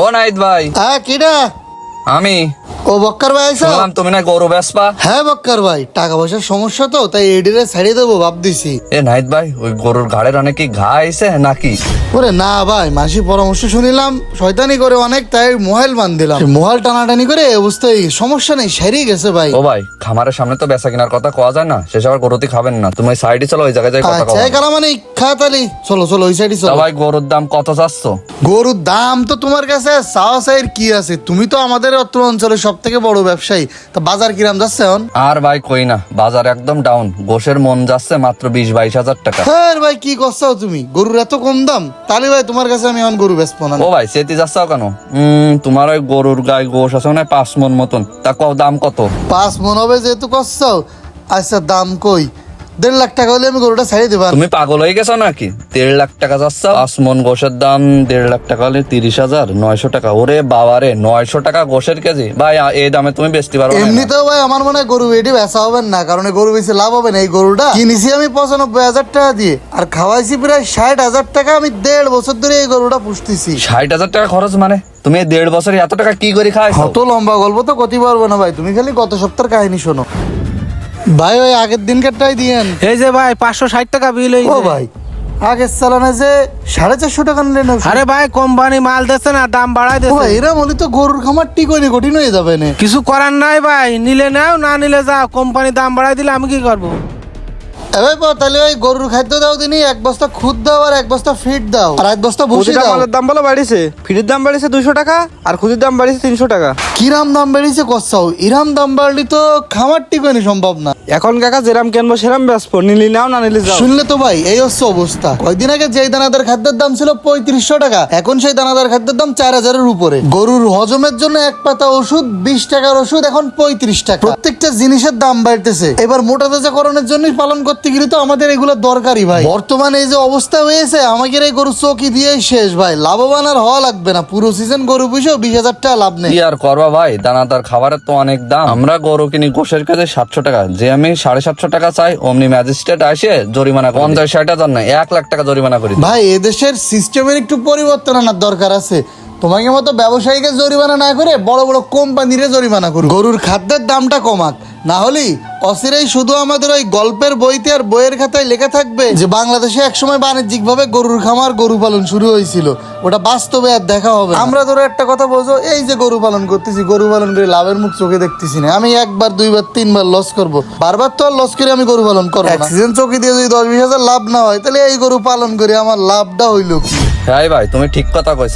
ও নাইদ ভাই। হ্যাঁ কিডা আমি। ও বক্কর ভাই আইসা তুমি না গরু হ্যাঁ বক্কর ভাই টাকা পয়সার সমস্যা তো তাই এডিরে ছাড়িয়ে দেবো ভাব দিছি। এ ভাই ওই গরুর ঘাড়ের অনেক কি ঘা আইছে নাকি? ওরে না ভাই মাসি পরামর্শ শুনিলাম শয়তানি করে অনেক তাই মোহাইল বান দিলাম মোহাইল টানাটানি করে অবস্থায় সমস্যা নেই সারিয়ে গেছে ভাই। ও ভাই খামারের সামনে তো বেচা কেনার কথা কোয়া যায় না শেষ আবার গরুতি খাবেন না। তুমি ওই সাইডে চলো ওই জায়গায় যাই কথা আচ্ছা মানে খাতালি চলো চলো ওই সাইডে চলো। ভাই গরুর দাম কত চাচ্ছ? গরুর দাম তো তোমার কাছে চাওয়া চাইয়ের কি আছে? তুমি তো আমাদের অত্র অঞ্চলের সব থেকে বড় ব্যবসায়ী তা বাজার কিরাম যাচ্ছে এখন? আর ভাই কই না বাজার একদম ডাউন গোশের মন যাচ্ছে মাত্র বিশ বাইশ হাজার টাকা। হ্যাঁ ভাই কি করছ তুমি? গরুর এত কম দাম? তাহলে ভাই তোমার কাছে আমি এখন গরু বেচবো না। ও ভাই সেটি যাচ্ছ কেন? উম, তোমার ওই গরুর গায়ে গোশ আছে মানে পাঁচ মন মতন। তা ক দাম কত? পাঁচ মন হবে যেহেতু করছ। আচ্ছা দাম কই? দেড় লাখ টাকা হলে আমি গরুটা ছাড়িয়ে দেবা। তুমি পাগল হয়ে গেছো নাকি? দেড় লাখ টাকা যাচ্ছ পাঁচ মন গোশের দাম দেড় লাখ টাকা হলে তিরিশ হাজার নয়শো টাকা। ওরে বাবারে নয়শো টাকা গোশের কেজি? ভাই এই দামে তুমি বেচতে পারো এমনিতেও ভাই আমার মনে হয় গরু এটি বেচা হবে না কারণ গরু বেশি লাভ হবে না। এই গরুটা কিনেছি আমি পঁচানব্বই হাজার টাকা দিয়ে আর খাওয়াইছি প্রায় ষাট হাজার টাকা। আমি দেড় বছর ধরে এই গরুটা পুষতেছি। ষাট হাজার টাকা খরচ মানে? তুমি দেড় বছরে এত টাকা কি করে খাই কত লম্বা গল্প তো কতি পারব না ভাই। তুমি খালি গত সপ্তাহের কাহিনী শোনো। ভাই ওই আগের দিনকারটাই দিয়েন। এই যে ভাই পাঁচশো ষাট টাকা বিল ও হয়েছে ভাই আগের চালানে যে সাড়ে চারশো টাকা নিলেন আরে ভাই কোম্পানি মাল দিচ্ছে না দাম বাড়াই দিচ্ছে। এরা বলি তো গরুর খামার ঠিক হয়নি কঠিন হয়ে যাবে না। কিছু করার নাই ভাই নিলে নাও না নিলে যাও কোম্পানি দাম বাড়াই দিলে আমি কি করব? এবার তাহলে ওই গরুর খাদ্য দাও দিনই এক বস্তা খুদ দাও আর এক বস্তা ফিট দাও। আর এক বস্তা ভুসি দাও। মালের দাম বলো বাড়িছে। দাম বাড়িছে দুশো টাকা আর খুদির দাম বাড়িছে তিনশো টাকা। কিরাম দাম বেড়েছে ইরাম দাম বাড়লি তো খামার হয়নি সম্ভব না। এখন কাকা যেরাম কেনবো সেরাম নিলি নাও না নিলি যাও। শুনলে তো ভাই এই হচ্ছে অবস্থা। কয়েকদিন আগে যেই দানাদার খাদ্যের দাম ছিল পঁয়ত্রিশশো টাকা এখন সেই দানাদার খাদ্যের দাম চার হাজারের উপরে। গরুর হজমের জন্য এক পাতা ওষুধ বিশ টাকার ওষুধ এখন পঁয়ত্রিশ টাকা। প্রত্যেকটা জিনিসের দাম বাড়তেছে। এবার মোটা তাজাকরণের জন্যই পালন করতে গেলে তো আমাদের এগুলো দরকারি ভাই। বর্তমানে এই যে অবস্থা হয়েছে আমাদের এই গরু চৌকি দিয়েই শেষ ভাই। লাভবান আর হওয়া লাগবে না। পুরো সিজন গরু পুষেও বিশ হাজার টাকা লাভ নেই। কি আর করবা ভাই? দানাদার খাবারের তো অনেক দাম। আমরা গরু কিনি গোশের কাছে সাতশো টাকা। যে আমি সাড়ে সাতশো টাকা চাই অমনি ম্যাজিস্ট্রেট আসে জরিমানা পঞ্চাশ ষাট হাজার না এক লাখ টাকা জরিমানা করি ভাই এদেশের সিস্টেমের একটু পরিবর্তন আনার দরকার আছে। তোমাকে মতো ব্যবসায়ীকে জরিমানা না করে বড় বড় কোম্পানিরে জরিমানা করুন গরুর খাদ্যের দামটা কমাক। না হলেই অসিরাই শুধু আমাদের ওই গল্পের বইতে আর বইয়ের খাতায় লেখা থাকবে যে বাংলাদেশে একসময় বাণিজ্যিকভাবে গরুর খামার গরু পালন শুরু হয়েছিল। ওটা বাস্তবে আর দেখা হবে আমরা ধরো একটা কথা বোঝো এই যে গরু পালন করতেছি গরু পালন করে লাভের মুখ চোখে দেখতেছি না। আমি একবার দুইবার তিনবার লস করব। বারবার তো আর লস করে আমি গরু পালন করব না। সিজন চৌকি দিয়ে যদি দশ বিশ হাজার লাভ না হয় তাহলে এই গরু পালন করে আমার লাভটা হইল কি? হ্যাঁ ভাই তুমি ঠিক কথা কইছো।